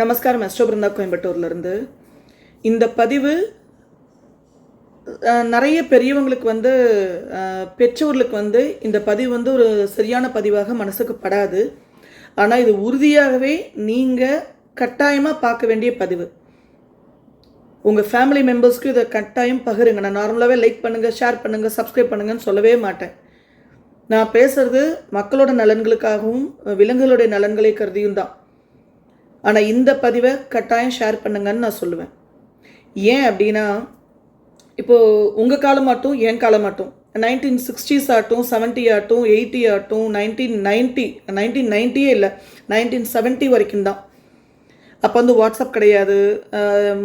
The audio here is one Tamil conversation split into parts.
நமஸ்காரம் அஸ்டோ பிருந்தா கோயம்புத்தூர்லேருந்து. இந்த பதிவு நிறைய பெரியவங்களுக்கு வந்து பெற்றோர்களுக்கு வந்து இந்த பதிவு வந்து ஒரு சரியான பதிவாக மனசுக்கு படாது. ஆனால் இது உறுதியாகவே நீங்கள் கட்டாயமாக பார்க்க வேண்டிய பதிவு. உங்கள் ஃபேமிலி மெம்பர்ஸ்க்கு இதை கட்டாயம் பகிருங்க. நான் நார்மலாகவே லைக் பண்ணுங்கள் ஷேர் பண்ணுங்கள் சப்ஸ்கிரைப் பண்ணுங்கன்னு சொல்லவே மாட்டேன். நான் பேசுகிறது மக்களோட நலன்களுக்காகவும் விலங்குகளுடைய நலன்களை கருதியும் தான். ஆனால் இந்த பதிவை கட்டாயம் ஷேர் பண்ணுங்கன்னு நான் சொல்லுவேன். ஏன் அப்படின்னா இப்போது உங்கள் காலம் ஆட்டும் என் காலம் ஆட்டும். நைன்டீன் சிக்ஸ்டீஸ் ஆட்டும் செவன்ட்டி ஆட்டும் எயிட்டி ஆட்டும் நைன்டீன் நைன்ட்டி நைன்டீன் நைன்ட்டியே இல்லை நைன்டீன் செவன்ட்டி வரைக்கும் தான். அப்போ வந்து வாட்ஸ்அப் கிடையாது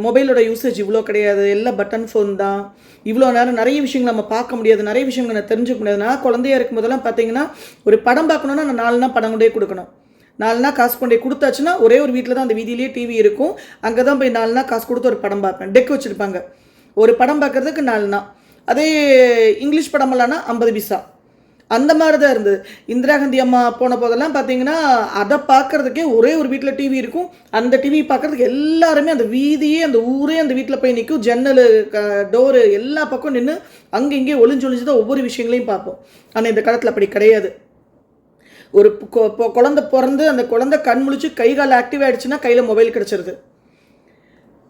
மொபைலோட யூசேஜ் இவ்வளோ கிடையாது எல்லாம் பட்டன் ஃபோன் தான். இவ்வளோ நேரம் நிறைய விஷயங்கள் நம்ம பார்க்க முடியாது நிறைய விஷயங்கள் நான் தெரிஞ்சுக்க முடியாது. நான் குழந்தையா இருக்கும் போதெல்லாம் பார்த்தீங்கன்னா ஒரு படம் பார்க்கணுன்னா நான் நாலுனா படம் கொண்டே கொடுக்கணும். நாலுனா காசு கொண்டே கொடுத்தாச்சுன்னா ஒரே ஒரு வீட்டில் தான் அந்த வீதியிலேயே டிவி இருக்கும். அங்கே தான் போய் நாலுனா காசு கொடுத்து ஒரு படம் பார்ப்பேன். டெக் வச்சுருப்பாங்க. ஒரு படம் பார்க்கறதுக்கு நாலுனா. அதே இங்கிலீஷ் படமெல்லாம்னா ஐம்பது பைசா. அந்த மாதிரி தான் இருந்தது. இந்திரா காந்தி அம்மா போன போதெல்லாம் பார்த்தீங்கன்னா அதை பார்க்குறதுக்கே ஒரே ஒரு வீட்டில் டிவி இருக்கும். அந்த டிவி பார்க்குறதுக்கு எல்லாருமே அந்த வீதியே அந்த ஊரே அந்த வீட்டில் போய் நிற்கும். ஜன்னல் டோரு எல்லா பக்கம் நின்று அங்கே இங்கே ஒளிஞ்சு ஒளிஞ்சு தான் ஒவ்வொரு விஷயங்களையும் பார்ப்போம். ஆனால் இந்த காலத்தில் அப்படி கிடையாது. ஒரு கொ- குழந்தை பிறந்து அந்த குழந்தை கண் முழிச்சு கை கால் ஆக்டிவ் ஆயிடுச்சுன்னா கையில் மொபைல் கிடச்சிருது.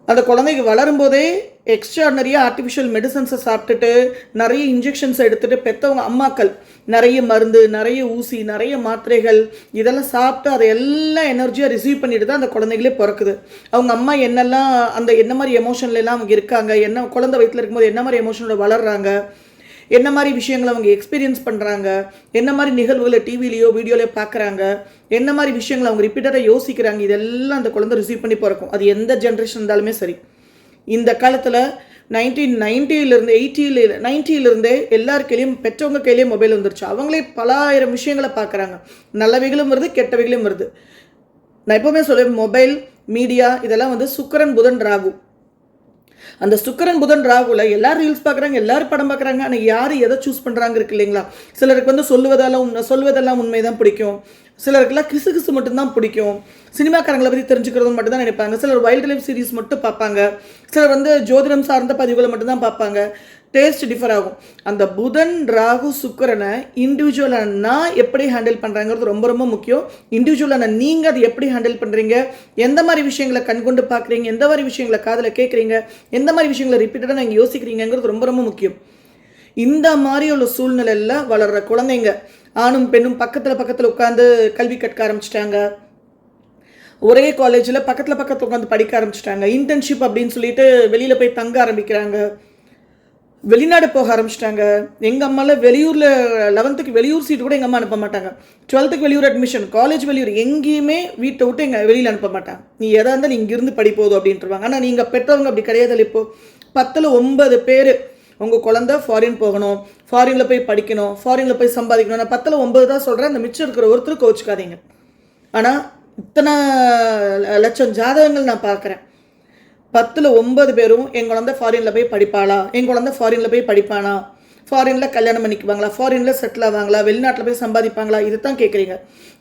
அந்த குழந்தைக்கு வளரும்போதே எக்ஸ்ட்ராடனரியாக ஆர்டிஃபிஷியல் மெடிசன்ஸை சாப்பிட்டுட்டு நிறைய இன்ஜெக்ஷன்ஸ் எடுத்துகிட்டு பெற்றவங்க அம்மாக்கள் நிறைய மருந்து நிறைய ஊசி நிறைய மாத்திரைகள் இதெல்லாம் சாப்பிட்டு அதை எல்லாம் எனர்ஜியாக ரிசீவ் பண்ணிட்டு தான் அந்த குழந்தைகளே பிறக்குது. அவங்க அம்மா என்னெல்லாம் அந்த என்ன மாதிரி எமோஷன்லாம் அவங்க இருக்காங்க என்ன குழந்தை வயிற்றில் இருக்கும்போது என்ன மாதிரி எமோஷனோட வளர்கிறாங்க என்ன மாதிரி விஷயங்களை அவங்க எக்ஸ்பீரியன்ஸ் பண்ணுறாங்க என்ன மாதிரி நிகழ்வுகளை டிவிலையோ வீடியோலையோ பார்க்குறாங்க? என்ன மாதிரி விஷயங்களை அவங்க ரிப்பீட்டடாக யோசிக்கிறாங்க? இதெல்லாம் அந்த குழந்தை ரிசீவ் பண்ணி பிறக்கும். அது எந்த ஜென்ரேஷன் இருந்தாலுமே சரி. இந்த காலத்தில் நைன்டீன் நைன்ட்டியிலேருந்து எயிட்டியில் நைன்ட்டியிலேருந்தே எல்லார் கையிலையும் பெற்றவங்க கையிலேயும் மொபைல் வந்துருச்சு. அவங்களே பல ஆயிரம் விஷயங்களை பார்க்குறாங்க. நல்லவைகளும் வருது கெட்டவைகளும் வருது. நான் எப்போவுமே சொல்லுவேன் மொபைல் மீடியா இதெல்லாம் வந்து சுக்கரன் புதன் ராகு. அந்த சுக்கரன் புதன் ராகுல எல்லாரும் ரீல்ஸ் பார்க்குறாங்க எல்லாரும் படம் பார்க்குறாங்க ஆனால் யார் எதை சூஸ் பண்ணுறாங்க இருக்கு இல்லைங்களா? சிலருக்கு வந்து சொல்லுவதெல்லாம் உண்மை சொல்வதெல்லாம் உண்மை தான் பிடிக்கும். சிலருக்குலாம் கிசு கிசு மட்டும்தான் பிடிக்கும். சினிமாக்காரங்களை பற்றி தெரிஞ்சுக்கிறது மட்டும் தான் நினைப்பாங்க. சிலர் வைல்ட் லைஃப் சீரிஸ் மட்டும் பார்ப்பாங்க. சிலர் வந்து ஜோதிடம் சார்ந்த பதிவுகளை மட்டும்தான் பார்ப்பாங்க. டேஸ்ட் டிஃபர் ஆகும். அந்த புதன் ராகு சுக்கரனை இண்டிவிஜுவலாக நான் எப்படி ஹேண்டில் பண்ணுறாங்கிறது ரொம்ப ரொம்ப முக்கியம். இண்டிவிஜுவலான நீங்கள் அதை எப்படி ஹேண்டில் பண்ணுறீங்க எந்த மாதிரி விஷயங்களை கண்கொண்டு பார்க்குறீங்க? எந்த மாதிரி விஷயங்களை காதில் கேட்குறீங்க? எந்த மாதிரி விஷயங்களை ரிப்பீட்டடாக நீங்கள் யோசிக்கிறீங்கிறது ரொம்ப ரொம்ப முக்கியம். இந்த மாதிரி உள்ள சூழ்நிலையில் வளர்கிற குழந்தைங்க ஆணும் பெண்ணும் பக்கத்தில் பக்கத்தில் உட்காந்து கல்வி கற்க ஆரம்பிச்சிட்டாங்க. ஒரே காலேஜில் பக்கத்தில் பக்கத்தில் உட்காந்து படிக்க ஆரம்பிச்சிட்டாங்க. இன்டர்ன்ஷிப் அப்படின்னு சொல்லிட்டு வெளியில் போய் தங்க ஆரம்பிக்கிறாங்க. வெளிநாடு போக ஆரம்பிச்சிட்டாங்க. எங்கள் அம்மாலாம் வெளியூரில் லெவன்த்துக்கு வெளியூர் சீட்டு கூட எங்கள் அம்மா அனுப்ப மாட்டாங்க. டுவெல்த்துக்கு வெளியூர் அட்மிஷன் காலேஜ் வெளியூர் எங்கேயுமே வீட்டை விட்டு எங்கள் வெளியில் அனுப்ப மாட்டாங்க. நீ எதாக இருந்தாலும் இங்கேருந்து படிப்போதும் அப்படின்ட்டுருவாங்க. ஆனால் நீங்கள் பெற்றவங்க அப்படி கிடையாது இப்போ. பத்தில் ஒன்பது பேர் உங்கள் குழந்த ஃபாரின் போகணும் ஃபாரினில் போய் படிக்கணும் ஃபாரினில் போய் சம்பாதிக்கணும். நான் பத்தில் ஒன்பது தான் சொல்கிறேன் அந்த மிச்சம் இருக்கிற ஒருத்தர் கோச்சிக்காதீங்க ஆனால் இத்தனை லட்சம் ஜாதகங்கள் நான் பார்க்குறேன். பத்தில் ஒன்பது பேரும் என் குழந்தை ஃபாரினில் போய் படிப்பாளா? என் குழந்தை ஃபாரினில் போய் படிப்பானா? ஃபாரினில் கல்யாணம் பண்ணிக்குவாங்களா? ஃபாரினில் செட்டில் ஆவாங்களா? வெளிநாட்டில் போய் சம்பாதிப்பாங்களா? இதை தான் கேட்குறீங்க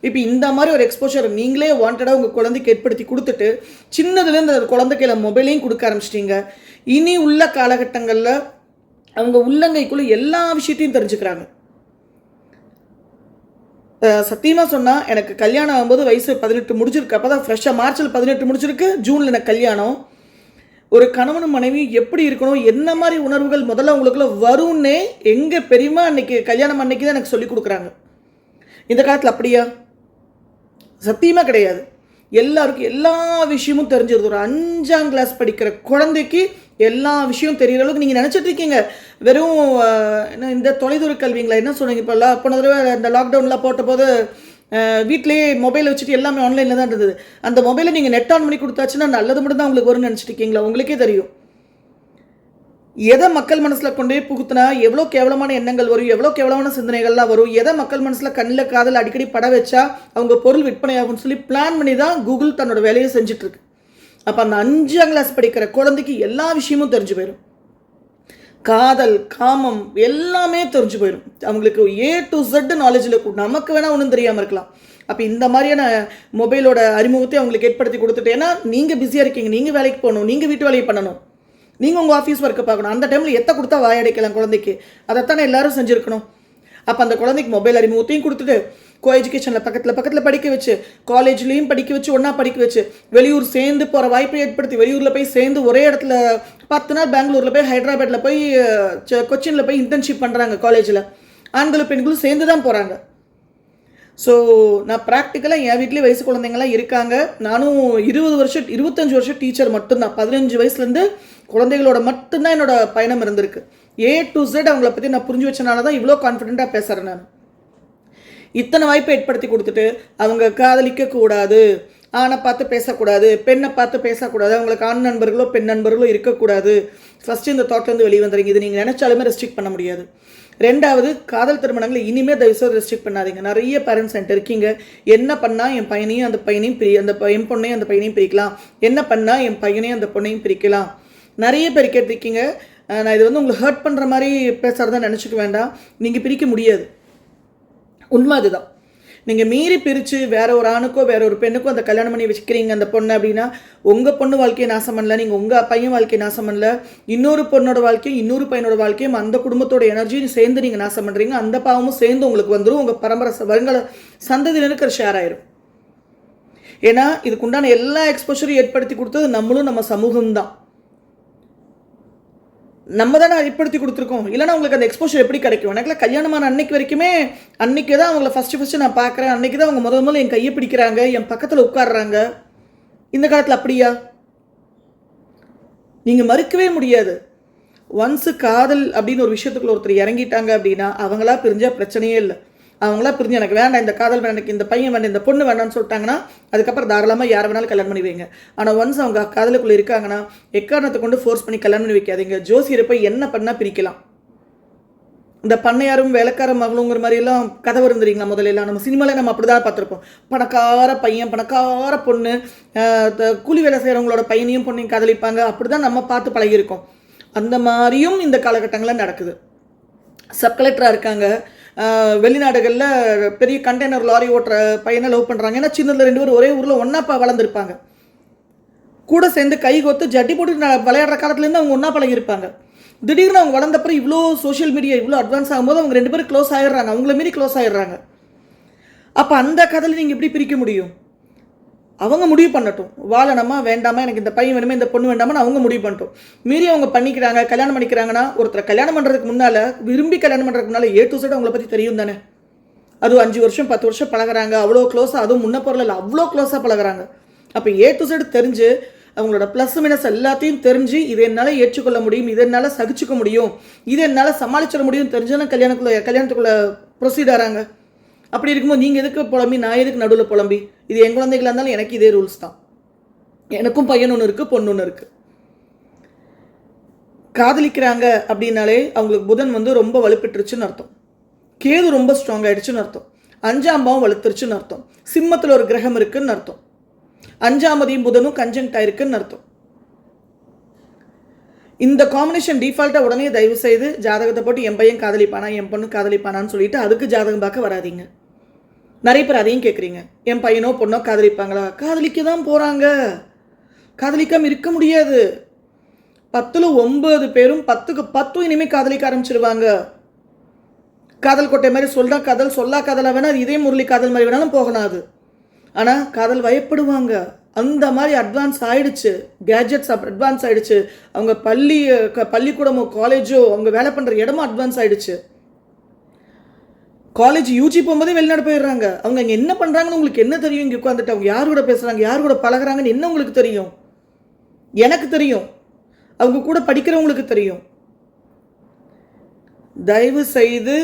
இப்போ இந்த மாதிரி ஒரு எக்ஸ்போஷர் நீங்களே வாண்டடாக உங்கள் குழந்தைக்கு ஏற்படுத்தி கொடுத்துட்டு சின்னதுலேருந்து அந்த குழந்தைக்கையில் மொபைலையும் கொடுக்க ஆரம்பிச்சிட்டிங்க. இனி உள்ள காலகட்டங்களில் அவங்க உள்ளங்கைக்குள்ளே எல்லா விஷயத்தையும் தெரிஞ்சுக்கிறாங்க. சத்தியமாக சொன்னால் எனக்கு கல்யாணம் ஆகும்போது வயசு பதினெட்டு முடிஞ்சிருக்கு. அப்போ தான் ஃப்ரெஷ்ஷாக மார்ச்சில் பதினெட்டு முடிஞ்சிருக்கு. ஜூனில் எனக்கு கல்யாணம். ஒரு கணவனும் மனைவி எப்படி இருக்கணும் என்ன மாதிரி உணர்வுகள் முதல்ல உங்களுக்குள்ள வரும்னே எங்கள் பெரியம்மா அன்னைக்கு கல்யாணம் அன்னைக்கு தான் எனக்கு சொல்லி கொடுக்குறாங்க. இந்த காலத்தில் அப்படியா? சத்தியமாக கிடையாது. எல்லாருக்கும் எல்லா விஷயமும் தெரிஞ்சிருது. ஒரு அஞ்சாம் கிளாஸ் படிக்கிற குழந்தைக்கு எல்லா விஷயம் தெரிகிற அளவுக்கு நீங்கள் நினச்சிட்டு இருக்கீங்க. வெறும் என்ன இந்த தொலைதூர கல்விங்களா? என்ன சொன்னீங்க இப்போ போன தடவை இந்த லாக்டவுன்லாம் போட்ட போது வீட்டிலேயே மொபைல் வச்சுட்டு எல்லாமே ஆன்லைனில் தான் இருந்தது. அந்த மொபைலை நீங்கள் நெட் ஆன் பண்ணி கொடுத்தாச்சுன்னா நல்லது மட்டும் தான் உங்களுக்கு வரும்னு நினச்சிட்டு இருக்கீங்களா? உங்களுக்கே தெரியும். எதை மக்கள் மனசில் கொண்டு போய் புகுத்தினா எவ்வளோ கேவலமான எண்ணங்கள் வரும் எவ்வளோ கேவலமான சிந்தனைகள்லாம் வரும் எதை மக்கள் மனசில் கண்ணில் காதல் அடிக்கடி பட வச்சா அவங்க பொருள் விற்பனை ஆகும்னு சொல்லி பிளான் பண்ணி தான் கூகுள் தன்னோட வேலையை செஞ்சுட்டு அப்போ அந்த அஞ்சாம் கிளாஸ் படிக்கிற குழந்தைக்கு எல்லா விஷயமும் தெரிஞ்சு போயிடும் காதல் காமம் எல்லாமே தெரிஞ்சு போயிடும் அவங்களுக்கு ஏ டு ஜெட் நாலேஜில் நமக்கு வேணால் ஒன்றும் தெரியாமல் இருக்கலாம். அப்போ இந்த மாதிரியான மொபைலோட அறிமுகத்தை அவங்களுக்கு ஏற்படுத்தி கொடுத்துட்டு ஏன்னா நீங்கள் பிஸியாக இருக்கீங்க நீங்கள் வேலைக்கு போகணும் நீங்கள் வீட்டு வேலையை பண்ணணும். நீங்கள் உங்கள் ஆஃபீஸ் ஒர்க்கை பார்க்கணும். அந்த டைமில் எத்தை கொடுத்தா வாயடைக்கலாம் குழந்தைக்கு? அதைத்தானே எல்லாரும் செஞ்சுருக்கணும். அப்போ அந்த குழந்தைக்கு மொபைல் அறிமுகத்தையும் கொடுத்துட்டு கோ எஜுகேஷனில் பக்கத்தில் பக்கத்தில் படிக்க வச்சு காலேஜ்லேயும் படிக்க வச்சு ஒன்றா படிக்க வச்சு வெளியூர் சேர்ந்து போகிற வாய்ப்பை ஏற்படுத்தி வெளியூரில் போய் சேர்ந்து ஒரே இடத்துல பத்து நாள் பெங்களூரில் போய் ஹைதராபாத்தில் போய் கொச்சினில் போய் இன்டர்ன்ஷிப் பண்ணுறாங்க காலேஜில் ஆண்களும் பெண்களும் சேர்ந்து தான் போகிறாங்க ஸோ நான் ப்ராக்டிக்கலாக என் வீட்லேயே வயசு குழந்தைங்களாம் இருக்காங்க. நானும் இருபது வருஷம் இருபத்தஞ்சி வருஷம் டீச்சர் மட்டும்தான். பதினஞ்சு வயசுலேருந்து குழந்தைகளோட மட்டும்தான் என்னோட பயணம் இருந்திருக்கு. ஏ டு ஜெட் அவங்கள பற்றி நான் புரிஞ்சு வச்சனால தான் இவ்வளோ கான்ஃபிடெண்ட்டாக பேசுகிறேன் நான். இத்தனை வாய்ப்பை ஏற்படுத்தி கொடுத்துட்டு அவங்க காதலிக்க கூடாது ஆணை பார்த்து பேசக்கூடாது பெண்ணை பார்த்து பேசக்கூடாது அவங்களுக்கு ஆண் நண்பர்களோ பெண் நண்பர்களோ இருக்கக்கூடாது. ஃபஸ்ட்டு இந்த தாட்லேருந்து வெளியே வந்துடுங்க இது நீங்கள் நினச்சாலுமே ரெஸ்ட்ரிக்ட் பண்ண முடியாது. ரெண்டாவது காதல் திருமணங்களை இனிமேல் தயவுசெய்து ரெஸ்ட்ரிக்ட் பண்ணாதீங்க. நிறைய பேரண்ட்ஸ் என்கிட்ட இருக்கீங்க. என்ன பண்ணால் என் பையனையும் அந்த பையனையும் பிரி அந்த என் பொண்ணையும் அந்த பையனையும் பிரிக்கலாம். என்ன பண்ணால் என் பையனையும் அந்த பொண்ணையும் பிரிக்கலாம். நிறைய பேர் கேட்டிருக்கீங்க. நான் இது வந்து உங்களை ஹர்ட் பண்ணுற மாதிரி பேசுகிறதா நினச்சிக்க வேண்டாம். நீங்கள் பிரிக்க முடியாது. உண்மை அதுதான். நீங்கள் மீறி பிரித்து வேற ஒரு ஆணுக்கோ வேற ஒரு பெண்ணுக்கோ அந்த கல்யாணம் பண்ணி வச்சுக்கிறீங்க அந்த பொண்ணு அப்படின்னா உங்கள் பொண்ணு வாழ்க்கையை நாசம் பண்ணல நீங்கள் உங்கள் பையன் வாழ்க்கையை நாசம் பண்ணல இன்னொரு பொண்ணோட வாழ்க்கையும் இன்னொரு பையனோட வாழ்க்கையும் அந்த குடும்பத்தோட எனர்ஜியும் சேர்ந்து நீங்கள் நாசம் பண்ணுறீங்க அந்த பாவமும் சேர்ந்து உங்களுக்கு வந்துடும் உங்கள் பரம்பரை வருங்கால சந்ததியினருக்கு அது ஷேர் ஆயிரும். ஏன்னா இதுக்குண்டான எல்லா எக்ஸ்போஷரையும் ஏற்படுத்தி கொடுத்தது நம்மளும் நம்ம சமூகம் தான் நம்ம தானே ஏற்படுத்தி கொடுத்துருக்கோம். இல்லைனா உங்களுக்கு அந்த எக்ஸ்போஷர் எப்படி கிடைக்கும்? எனக்குலாம் கல்யாணமான அன்னைக்கு வரைக்குமே அன்னைக்கு தான் அவங்கள ஃபஸ்ட்டு ஃபஸ்ட்டு நான் பார்க்குறேன். அன்னைக்கு தான் அவங்க முதல் முதல்ல என் கையை பிடிக்கிறாங்க. என் பக்கத்தில் உட்காடுறாங்க இந்த காலத்தில் அப்படியா? நீங்கள் மறுக்கவே முடியாது. ஒன்ஸு காதல் அப்படின்னு ஒரு விஷயத்துக்குள்ள ஒருத்தர் இறங்கிட்டாங்க அப்படின்னா அவங்களா பிரிஞ்சால் பிரச்சனையே இல்லை. அவங்களாம் பிரிஞ்சு எனக்கு வேண்டாம் இந்த காதல் வேண்டாம் எனக்கு இந்த பையன் வேண்டாம் இந்த பொண்ணு வேண்டாம்னு சொல்லிட்டாங்கன்னா அதுக்கப்புறம் தாராளமாக யாரை வேணாலும் கல்யாணம் பண்ணி வைங்க. ஆனால் ஒன்ஸ் அவங்க காதலுக்குள்ளே இருக்காங்கன்னா எக்காரணத்தை கொண்டு ஃபோர்ஸ் பண்ணி கல்யாணம் பண்ணி வைக்காதீங்க. ஜோசியரை போய் என்ன பண்ணால் பிரிக்கலாம். இந்த பண்ணையாரும் வேலைக்கார மகளுங்கிற மாதிரியெல்லாம் கதவு கதை வருந்துறீங்களா முதல்ல எல்லாம்? நம்ம சினிமாவில் நம்ம அப்படி தான் பார்த்துருப்போம். பணக்கார பையன் பணக்கார பொண்ணு த- கூலி வேலை செய்கிறவங்களோட பையனையும் பொண்ணையும் காதலிப்பாங்க. அப்படி தான் நம்ம பார்த்து பழகியிருக்கோம். அந்த மாதிரியும் இந்த காலகட்டங்களில் நடக்குது. சப் கலெக்டராக இருக்காங்க. வெளிநாடுகளில் பெரிய கண்டெய்னர் லாரி ஓட்டுற பையனை லவ் பண்ணுறாங்க ஏன்னா சின்னதில் ரெண்டு பேரும் ஒரே ஊரில் ஒன்றா வளர்ந்துருப்பாங்க. கூட சேர்ந்து கை கோத்து ஜட்டி போட்டு விளையாடுற காலத்துலேருந்து அவங்க ஒன்றா பழகிருப்பாங்க திடீர்னு அவங்க வளர்ந்தப்பறம் இவ்வளோ சோஷியல் மீடியா இவ்வளோ அட்வான்ஸ் ஆகும்போது அவங்க ரெண்டு பேரும் க்ளோஸ் ஆயிடுறாங்க. அவங்கள மீறி க்ளோஸ் ஆயிடுறாங்க. அப்போ அந்த கதையில் நீங்கள் எப்படி பிரிக்க முடியும்? அவங்க முடிவு பண்ணட்டும். வாழணுமா வேண்டாமா எனக்கு இந்த பையன் வேணுமா இந்த பொண்ணு வேண்டாமான்னு அவங்க முடிவு பண்ணட்டும். மீறி அவங்க பண்ணிக்கிறாங்க கல்யாணம் பண்ணிக்கிறாங்கன்னா ஒருத்தரை கல்யாணம் பண்ணுறதுக்கு முன்னால் விரும்பி கல்யாணம் பண்ணுறதுக்கு முன்னால் ஏ டு சைடு அவங்கள பற்றி தெரியும் தானே? அதுவும் அஞ்சு வருஷம் பத்து வருஷம் பழகுறாங்க. அவ்வளோ க்ளோஸாக அதுவும் முன்ன பொருள் இல்லை அவ்வளோ க்ளோஸாக பழகுறாங்க. அப்போ ஏ டு சைடு தெரிஞ்சு அவங்களோட ப்ளஸ் மைனஸ் எல்லாத்தையும் தெரிஞ்சு இதை என்னால் ஏற்றுக்கொள்ள முடியும் இதை என்னால் சகிச்சுக்க முடியும் இதை என்னால் சமாளிச்சிட முடியும் தெரிஞ்சுன்னா கல்யாணத்துக்குள்ளே கல்யாணத்துக்குள்ளே ப்ரொசீட் ஆகிறாங்க அப்படி இருக்கும்போது நீங்கள் எதுக்கு புலம்பி நான் எதுக்கு நடுவில் புலம்பி? இது என் குழந்தைகளாக இருந்தாலும் எனக்கு இதே ரூல்ஸ் தான். எனக்கும் பையன் ஒன்று இருக்குது பொண்ணு ஒன்று இருக்குது காதலிக்கிறாங்க அப்படின்னாலே அவங்களுக்கு புதன் வந்து ரொம்ப வலுப்பெற்றுச்சுன்னு அர்த்தம். கேது ரொம்ப ஸ்ட்ராங் ஆகிடுச்சுன்னு அர்த்தம். அஞ்சாம் பாவம் வலுத்துருச்சுன்னு அர்த்தம். சிம்மத்தில் ஒரு கிரகம் இருக்குன்னு அர்த்தம். அஞ்சாமதியும் புதனும் கஞ்சங்ட் ஆயிருக்குன்னு அர்த்தம். இந்த காம்பினேஷன் டிஃபால்ட்டாக உடனே தயவு செய்து ஜாதகத்தை போட்டு என் பையன் காதலிப்பானா என் பொண்ணு காதலிப்பானான்னு சொல்லிட்டு அதுக்கு ஜாதகம் பார்க்க வராதீங்க. நிறைய பேர் அதையும் கேட்குறீங்க என் பையனோ பொண்ணோ காதலிப்பாங்களா? காதலிக்க தான் போகிறாங்க காதலிக்காமல் இருக்க முடியாது. பத்தில் ஒன்பது பேரும் பத்துக்கு பத்தும் இனிமேல் காதலிக்க ஆரம்பிச்சிருவாங்க. காதல் கொட்டை மாதிரி சொல்கிறா காதல் சொல்லா காதலாக வேணால் அது இதே முரளி காதல் மாதிரி வேணாலும் போகலாம் அது. ஆனால் காதல் வயப்படுவாங்க. அந்த மாதிரி அட்வான்ஸ் ஆயிடுச்சு. கேஜெட்ஸ் அட்வான்ஸ் ஆயிடுச்சு. அவங்க பள்ளி க- பள்ளிக்கூடமோ காலேஜோ அவங்க வேலை பண்ணுற இடமும் அட்வான்ஸ் ஆயிடுச்சு. காலேஜ் யூஜி போகும்போதே வெளிநாடு போயிடுறாங்க. அவங்க இங்கே என்ன பண்ணுறாங்கன்னு உங்களுக்கு என்ன தெரியும்? இங்கே உட்காந்துட்டு அவங்க யார் கூட பேசுகிறாங்க யார் கூட பழகுறாங்கன்னு என்ன உங்களுக்கு தெரியும்? எனக்கு தெரியும். அவங்க கூட படிக்கிறவங்களுக்கு தெரியும். தயவு செய்து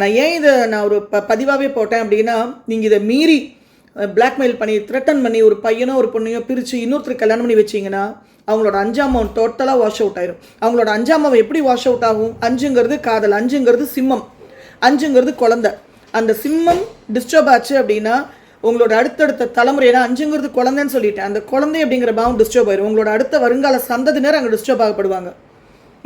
நான் ஏன் இதை நான் ஒரு ப பதிவாகவே போட்டேன் அப்படின்னா நீங்கள் இதை மீறி பிளாக்மெயில் பண்ணி த்ரெட்டன் பண்ணி ஒரு பையனோ ஒரு பொண்ணையோ பிரித்து இன்னொருத்தர் கல்யாணம் பண்ணி வச்சிங்கன்னா அவங்களோட அஞ்சாம் மவுன் டோட்டலாக வாஷ் அவுட் ஆயிரும். அவங்களோட அஞ்சாம் அவன் எப்படி வாஷ் அவுட் ஆகும்? அஞ்சுங்கிறது காதல் அஞ்சுங்கிறது சிம்மம். அஞ்சுங்கிறது குழந்தை. அந்த சிம்மம் டிஸ்டர்ப் ஆச்சு அப்படின்னா உங்களோட அடுத்தடுத்த தலைமுறை ஏன்னா அஞ்சுங்கிறது குழந்தைன்னு சொல்லிட்டேன். அந்த குழந்தை அப்படிங்கிற பாவம் டிஸ்டர்ப் ஆயிரும். உங்களோட அடுத்த வருங்கால சந்ததினர் அங்கே டிஸ்டர்ப் ஆகப்படுவாங்க.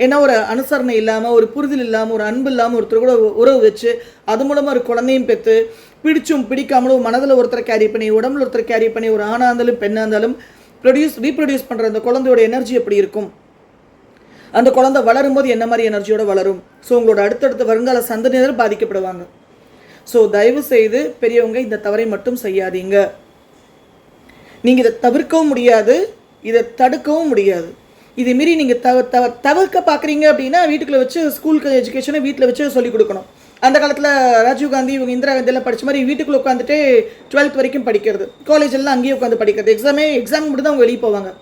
ஏன்னா ஒரு அனுசரணை இல்லாமல் ஒரு புரிதல் இல்லாமல் ஒரு அன்பு இல்லாமல் ஒருத்தர் கூட உறவு வச்சு அது மூலமாக ஒரு குழந்தையும் பெற்று பிடிச்சும் பிடிக்காமலும் மனதில் ஒருத்தரை கேரி பண்ணி உடம்புல ஒருத்தரை கேரி பண்ணி ஒரு ஆணாக இருந்தாலும் பெண்ணாக இருந்தாலும் ப்ரொடியூஸ் ரீப்ரொடியூஸ் பண்ணுற அந்த குழந்தையோட எனர்ஜி எப்படி இருக்கும்? அந்த குழந்தை வளரும்போது என்ன மாதிரி எனர்ஜியோட வளரும்? ஸோ உங்களோட அடுத்தடுத்த வருங்கால சந்ததியினர் பாதிக்கப்படுவாங்க. ஸோ தயவு செய்து பெரியவங்க இந்த தவறை மட்டும் செய்யாதீங்க. நீங்கள் இதை தவிர்க்கவும் முடியாது இதை தடுக்கவும் முடியாது. இது மீறி நீங்கள் தவ தவ தவிர்க்க பார்க்குறீங்க அப்படின்னா வீட்டுக்குள்ள வச்சு ஸ்கூலுக்கு எஜுகேஷனை வீட்டில் வச்சு சொல்லிக் கொடுக்கணும். அந்த காலத்தில் ராஜீவ் காந்தி இவங்க இந்திரா காந்தி எல்லாம் மாதிரி வீட்டுக்குள்ள உட்காந்துட்டு டுவெல்த் வரைக்கும் படிக்கிறது. காலேஜ் எல்லாம் அங்கேயே உட்காந்து படிக்கிறது. எக்ஸாமே எக்ஸாம் மட்டும் தான் அவங்க வெளியே போவாங்க.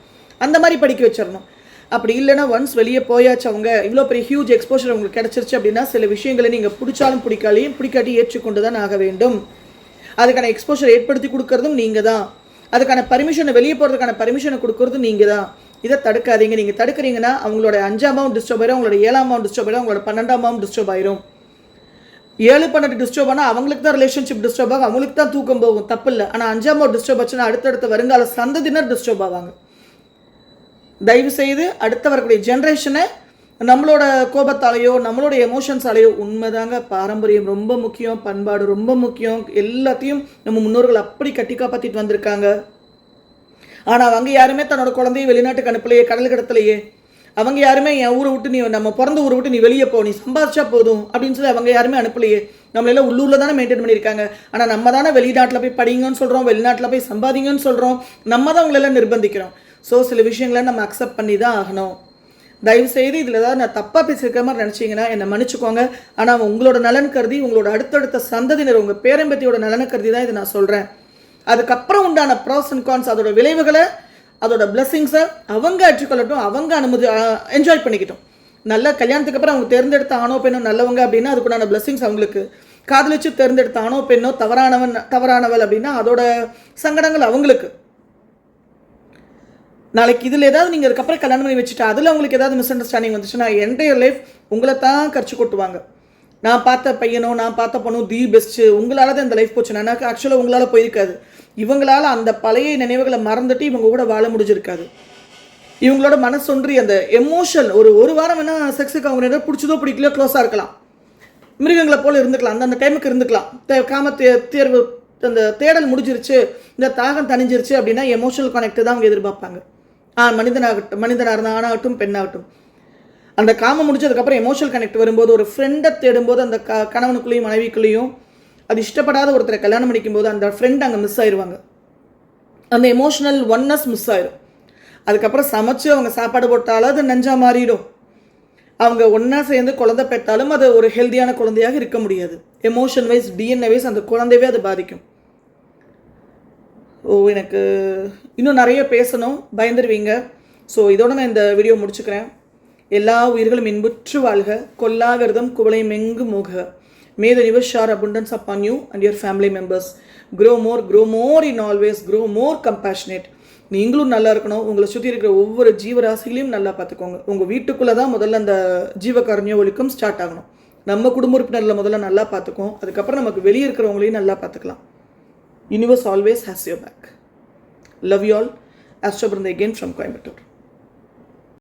அந்த மாதிரி படிக்க வச்சிடணும். அப்படி இல்லைன்னா ஒன்ஸ் வெளியே போயாச்சு அவங்க இவ்வளோ பெரிய ஹியூஜ் எக்ஸ்போஷர் உங்களுக்கு கிடச்சிருச்சு அப்படின்னா சில விஷயங்களை நீங்கள் பிடிச்சாலும் பிடிக்காலையும் பிடிக்காட்டி ஏற்றுக்கொண்டு தான் ஆக வேண்டும். அதுக்கான எக்ஸ்போஷர் ஏற்படுத்தி கொடுக்கறதும் நீங்கள் தான் அதுக்கான பர்மிஷனை வெளியே போகிறதுக்கான பர்மிஷனை கொடுக்கறதும் நீங்கள் தான் இதை தடுக்காதீங்க. நீங்கள் தடுக்கிறீங்கன்னா அவங்களோட அஞ்சாமாவும் டிஸ்டர்ப் ஆயிரும் அவங்களோட ஏழாம் ஏழாமாவும் டிஸ்டர்ப் ஆயிரும் அவங்களோட பன்னெண்டாம் பன்னெண்டாமாவும் டிஸ்டர்ப் ஆயிரும். ஏழு பன்னெண்டு டிஸ்டர்ப் ஆனால் அவங்களுக்கு தான் ரிலேஷன்ஷிப் டிஸ்டர்ப் ஆகும். அவங்களுக்கு தான் தூக்கம் போகும். தப்பு இல்லை ஆனால் அஞ்சாமாவும் டிஸ்டர்ப் ஆச்சுன்னா அடுத்தடுத்த வருங்கால சந்ததினர் டிஸ்டர்ப் ஆவாங்க. தயவு செய்து அடுத்து வரக்கூடிய ஜென்ரேஷனை நம்மளோட கோபத்தாலேயோ நம்மளோட எமோஷன்ஸாலேயோ உண்மைதாங்க. பாரம்பரியம் ரொம்ப முக்கியம் பண்பாடு ரொம்ப முக்கியம். எல்லாத்தையும் நம்ம முன்னோர்கள் அப்படி கட்டி காப்பாற்றிட்டு வந்திருக்காங்க. ஆனால் அவங்க யாருமே தன்னோட குழந்தைய வெளிநாட்டுக்கு அனுப்பலையே கடல் கடத்தலையே. அவங்க யாருமே என் ஊரை விட்டு நீ நம்ம பிறந்த ஊரை விட்டு நீ வெளியே போ நீ சம்பாதிச்சா போதும் அப்படின்னு சொல்லி அவங்க யாருமே அனுப்பலையே. நம்மளெல்லாம் உள்ளூரில் தானே மெயின்டைன் பண்ணியிருக்காங்க. ஆனால் நம்ம தானே வெளிநாட்டில் போய் படிங்கன்னு சொல்கிறோம் வெளிநாட்டில் போய் சம்பாதிங்கன்னு சொல்கிறோம் நம்ம தான் அவங்களெல்லாம் நிர்பந்திக்கிறோம். ஸோ சில விஷயங்களை நம்ம அக்செப்ட் பண்ணி தான் ஆகணும். தயவுசெய்து இதில் ஏதாவது நான் தப்பாக பேசியிருக்க மாதிரி நினச்சிங்கன்னா என்னை மன்னிச்சுக்கோங்க. ஆனால் உங்களோட நலன் கருதி உங்களோட அடுத்தடுத்த சந்ததியினர் உங்கள் பேரம்பத்தியோட நலனை கருதி தான் இதை நான் சொல்கிறேன் அதுக்கப்புறம் உண்டான ப்ராஸ் அண்ட் கான்ஸ் அதோட விளைவுகளை அதோட பிளெஸிங்ஸை அவங்க ஏற்றுக்கொள்ளட்டும் அவங்க அனுமதி என்ஜாய் பண்ணிக்கிட்டோம். நல்ல கல்யாணத்துக்கு அப்புறம் அவங்க தேர்ந்தெடுத்த ஆணோ பெண்ணோ நல்லவங்க அப்படின்னா அதுக்குண்டான பிளெஸிங்ஸ் அவங்களுக்கு. காதலிச்சு தேர்ந்தெடுத்த ஆணோ பெண்ணோ தவறானவன் தவறானவள் அப்படின்னா அதோட சங்கடங்கள் அவங்களுக்கு. நாளைக்கு இதில் ஏதாவது நீங்கள் அதுக்கப்புறம் கல்யாணம் பண்ணி வச்சுட்டு அதில் உங்களுக்கு ஏதாவது மிஸ் அண்டர்ஸ்டாண்டிங் வந்துச்சுன்னா என்டையர் லைஃப் உங்களை தான் கரிச்சு கொட்டுவாங்க. நான் பார்த்த பையனோ நான் பார்த்த பொண்ணும் தி பெஸ்ட்டு உங்களால் தான் இந்த லைஃப் போச்சு. எனக்கு ஆக்சுவலாக உங்களால் போயிருக்காது. இவங்களால் அந்த பழைய நினைவுகளை மறந்துட்டு இவங்க கூட வாழ முடிஞ்சிருக்காது. இவங்களோட மனசொன்றி அந்த எமோஷன் ஒரு ஒரு வாரம் வேணால் செக்ஸுக்கு அவங்க என்ன பிடிச்சதோ பிடிக்கலையோ க்ளோஸாக இருக்கலாம். மிருகங்களை போல் இருந்துக்கலாம். அந்த அந்த டைமுக்கு இருந்துக்கலாம். தே- காம தே தேர்வு அந்த தேடல் முடிஞ்சிருச்சு இந்த தாகம் தணிஞ்சிருச்சு அப்படின்னா எமோஷனல் கனெக்ட் தான் அவங்க எதிர்பார்ப்பாங்க. ஆ மனிதனாகட்டும் மனிதனாக இருந்தால் ஆணாகட்டும் பெண்ணாகட்டும். அந்த காமம் முடிச்சதுக்கப்புறம் எமோஷனல் கனெக்ட் வரும்போது ஒரு ஃப்ரெண்டை தேடும்போது அந்த க கணவனுக்குள்ளேயும் மனைவிக்குள்ளேயும் அது இஷ்டப்படாத ஒருத்தரை கல்யாணம் பண்ணிக்கும்போது அந்த ஃப்ரெண்ட் அங்கே மிஸ் ஆயிடுவாங்க அந்த எமோஷனல் ஒன்னஸ் மிஸ் ஆயிடும் அதுக்கப்புறம் சமைச்சு அவங்க சாப்பாடு போட்டாலும் அது நஞ்சா மாறிடும். அவங்க ஒன்றா சேர்ந்து குழந்தை பெற்றாலும் அது ஒரு ஹெல்தியான குழந்தையாக இருக்க முடியாது. எமோஷன் வைஸ் டிஎன்ஏ வைஸ் அந்த குழந்தையவே அது பாதிக்கும். ஓ எனக்கு இன்னும் நிறைய பேசணும். பயந்துருவீங்க. ஸோ இதோட நான் இந்த வீடியோ முடிச்சுக்கிறேன். எல்லா உயிர்களும் இன்புற்று வாழ்க. கொல்லாவிரதம் குவளையும் மெங்கு மோக. May the never shower abundance upon you and your family members grow more grow more in always grow more compassionate நீங்களும் நல்லா இருக்கணும். உங்களை சுற்றி இருக்கிற ஒவ்வொரு ஜீவராசிகளையும் நல்லா பார்த்துக்கோங்க. உங்கள் வீட்டுக்குள்ளே தான் முதல்ல அந்த ஜீவகாரண்ய ஒழுக்கம் ஸ்டார்ட் ஆகணும். நம்ம குடும்ப உறுப்பினரில் முதல்ல நல்லா பார்த்துக்கோம் அதுக்கப்புறம் நமக்கு வெளியே இருக்கிறவங்களையும் நல்லா பார்த்துக்கலாம். Universe always has your back. Love you all. Astrobrinda again from Coimbatore.